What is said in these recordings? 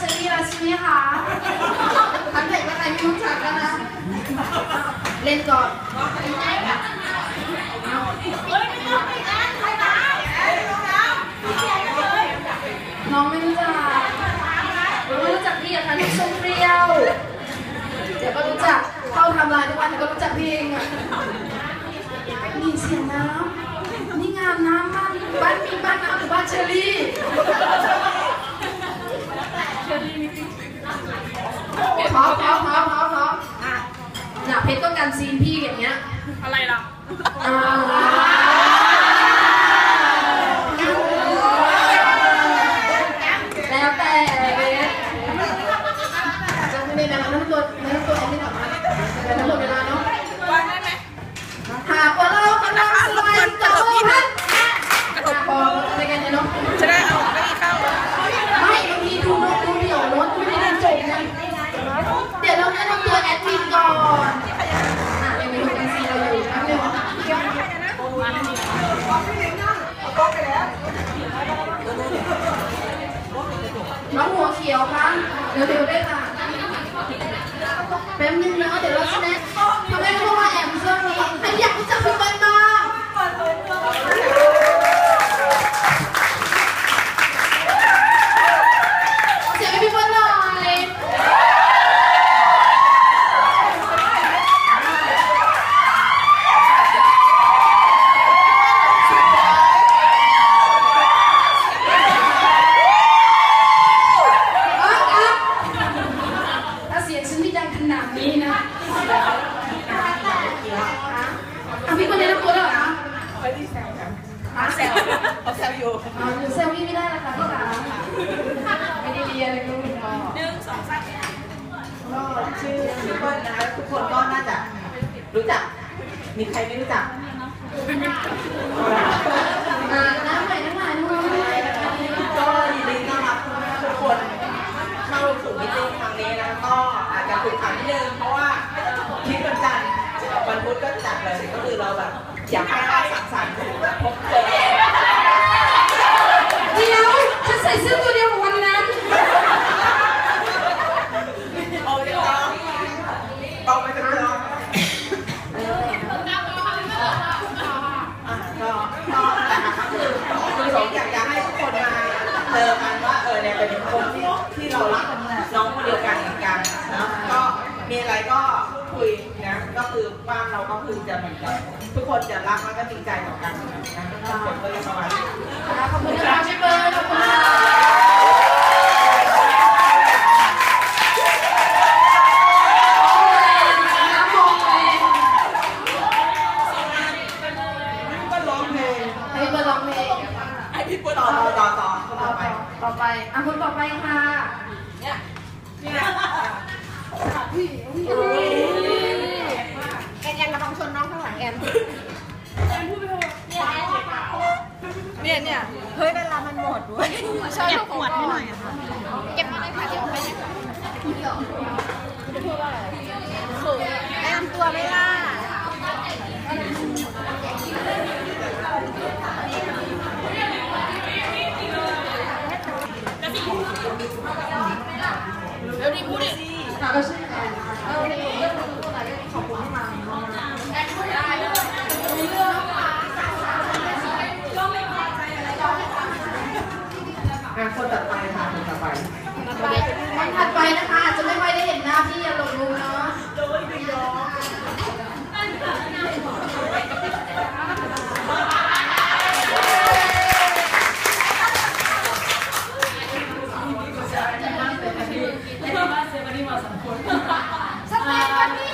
ชลีแล่ะใช่ไหมคะทันเด็กมาใครไม่รู้จักแล้วนะ เล่นก่อน nhiều không? Giới thiệu tên là พี่คนนี้นะคุณเหรอคะไม่ได้แซวค่ะอาแซวเอาแซวอยู่อ๋อยู่แซวพี่ไม่ได้นะคะพี่จ๋าไม่ได้เรียนเลยคุณพอหนึ่งสองสามก็ชื่อชื่อเปิ้นะคะทุกคนก็น่าจะรู้จัก มีใครไม่รู้จักอ่า ทุกคนจะรักแล้วก็ดีใจต่อกันนะทุกคนก็จะประมาณนี้ขอบคุณครับพี่เบิร์ดขอบคุณต่อไปอะคนต่อไปค่ะ เนี่ย เนี่ยพี่อุ้ย อนระวังชนน้องข้างหลังแอนเนี่ยเนี่ยเฮ้ยเวลามันหมดเว้ยช่วยปวดให้หน่อยค่ะเก็บมาเลยค่ะเดี๋ยวไปเลยค่ะ Any of us, everybody was, of course.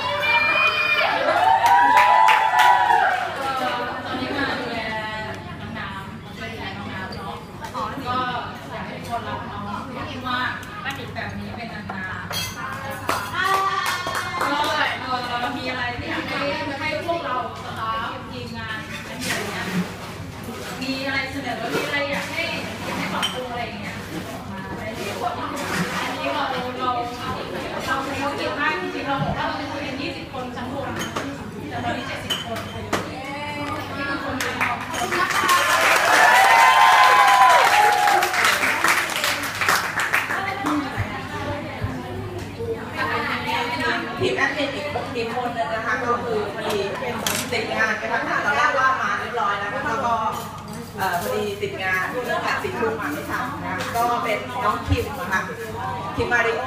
ทีมมาริโอ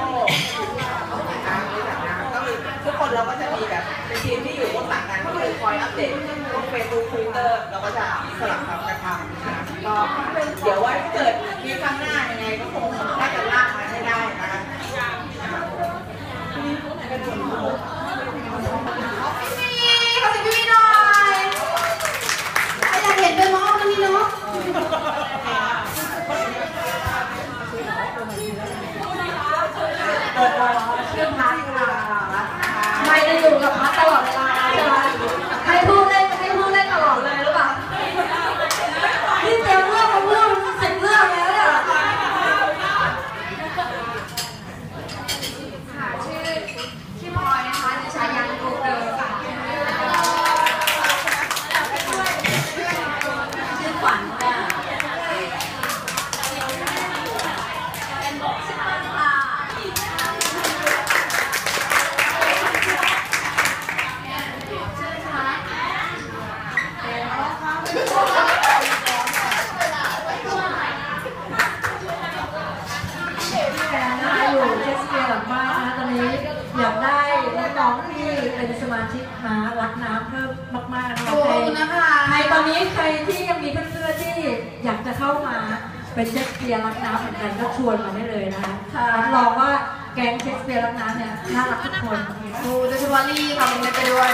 นะคะรู้จักนะก็คือทุกคนเราก็จะมีแบบเป็นทีมที่อยู่เบื้องหลังกันก็คือคอยอัปเดตพวกเฟซบุ๊กทวิตเตอร์เราก็จะสลับกับกันทำนะคะก็เดี๋ยวว่าถ้าเกิดมีครั้งหน้ายังไงก็คงน่าจะลากมาให้ได้นะคะ พี่ขอเสิพี่มีหน่อยใครอยากเห็นเป็นมอมันนี่เนาะ ไม่ได้อยู่กับพัดตลอดเวลาใช่ไหมให้พูดเล่นให้พูดเล่นตลอดเลยหรือเปล่านี่เตรียมเรื่องมาเรื่องสิบเรื่องแล้วเนี่ย ค่ะชื่อชื่อพลอยนะคะในฉายาโกเกิร์ลค่ะชื่อขวัญค่ะเป็นบอกชื่อต้นค่ะชื่อชัดเป็นพ่อค่ะ นะคะอยู่เชสเปียร์หลังบ้านนะคะตอนนี้อยากได้น้องๆที่เป็นสมาชิกมารักน้ำเพิ่มมากๆนะคะ ขอบ ใคร คุณนะคะ ใครตอนนี้ใครที่ยังมีเพื่อนๆที่อยากจะ เข้ามาเป็นเชสเปียร์รักน้ำเหมือนกันก็ชวนมาได้เลยนะคะรับรองว่าแก๊งเชสเปียร์รักน้ำเนี่ยน่ารักทุกคนดูโดยเฉพาะลี่ค่ะมันไปด้วย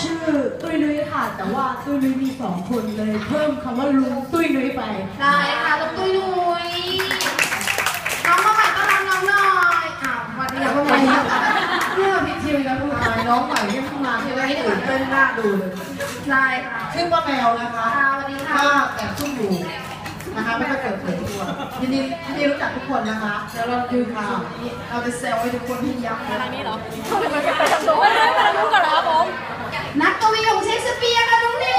ชื่อตุ้ยนุ้ยค่ะ แต่ว่าตุ้ยนุ้ยมีสองคนเลย เพิ่มคำว่าลุงตุ้ยนุ้ยไป ได้ค่ะต้องตุ้ยนุ้ยน้องมาใหม่ต้อนรับน้องหน่อยอ้าวสวัสดีค่ะพ่อใหม่เนี่ยผิดคิวอีกแล้วพูดตายน้องใหม่ที่เพิ่งมาที่แรกตื่นเต้นน่าดูเลยได้ค่ะ ชื่อป้าแมวนะคะค่ะสวัสดีค่ะถ้าแอบซุ่มอยู่นะคะไม่ได้เปิดเผยตัวยินดียินดีรู้จักทุกคนนะคะเดี๋ยวเราดูค่ะเราจะเซลให้ทุกคนที่ยับทางนี้เหรอนักกวีของเชคสเปียร์ค่ะน้องนี่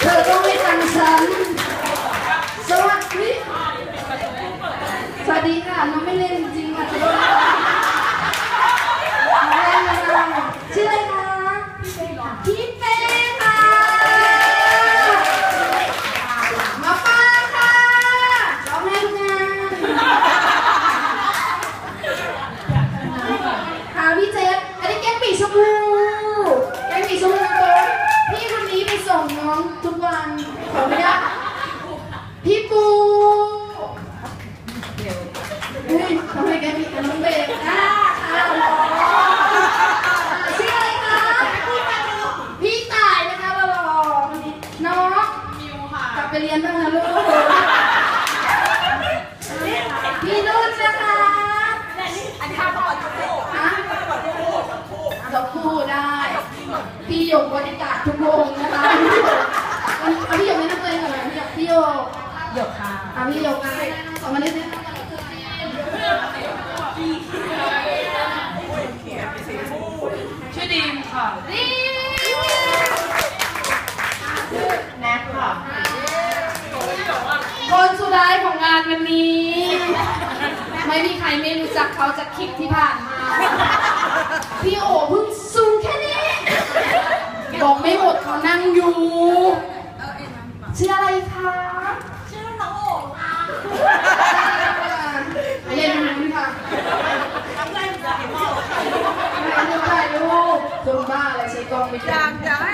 เธอต้องไม่ทันฉัน สวัสดี สวัสดีค่ะ น้องไม่เล่นจริงๆค่ะจะโดนน้องเล่นนะคะชื่ออะไรคะพี่เป้ค่ะ มาป้าค่ะร้องให้ทุกงานค่ะพี่เจฟอันนี้แก้มปีชมพูแก้มปีชมพูตัวพี่คนนี้ไปส่งน้องทุกวันขออนุญาตพี่ปู เฮ้ยทำไมแกมีแต่น้องเบกอ่าค่ะชื่ออะไรคะพี่ต่ายนะคะเรารอคนนี้น้องมิวค่ะกลับไปเรียนบ้างนะลูกพี่นุ่นนะคะอันนี้เขาบอกทุกคู่ฮะบอกทุกคู่ทุกคู่เราพูดได้ พี่หยกบริการทุกวงนะคะวันนี้เอาพี่หยกแนะนำตัวเองก่อนเลยพี่หยกพี่หยกหยกค่ะอะพี่หยกนะสองวันนี้ สุดท้ายของงานวันนี้ ไม่มีใครไม่รู้จักเขาจากคลิปที่ผ่านมา พี่โอเพิ่งซูมแค่นี้ บอกไม่หมดเขานั่งอยู่ ชื่ออะไรคะ ชื่อน้องโอ๋ค่ะเรียนรู้ค่ะทำได้จะเห็นพ่อถ่ายรูปถ่ายรูปคนบ้าอะไรใช้กล้องไม่ได้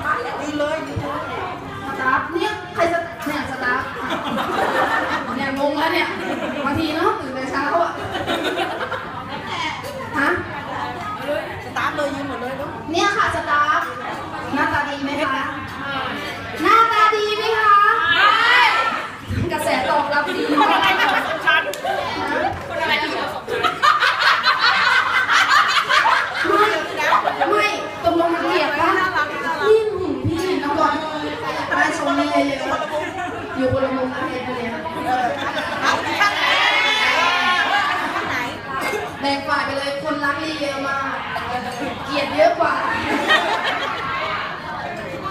เกลียดเยอะกว่า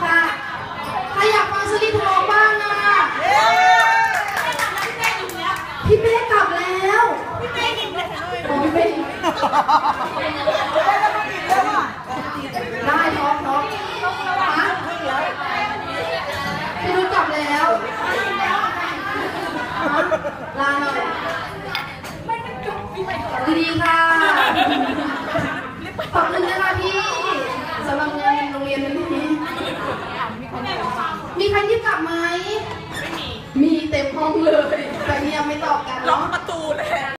ค่ะ ใครอยากฟังสลิทองบ้างอะพี่เป้กลับแล้ว พี่เป้กินเลยโอ้พี่เป้ได้ท้องท้องฮะพี่นุชกลับแล้วลาหน่อยดีค่ะ ขอบคุณนะคะพี่สำหรับเงินโรงเรียนวันนี้มีใครที่กลับไหมมีเต็มห้องเลยแต่นี่ยังไม่ตอบกันล็อกเนาะ ประตู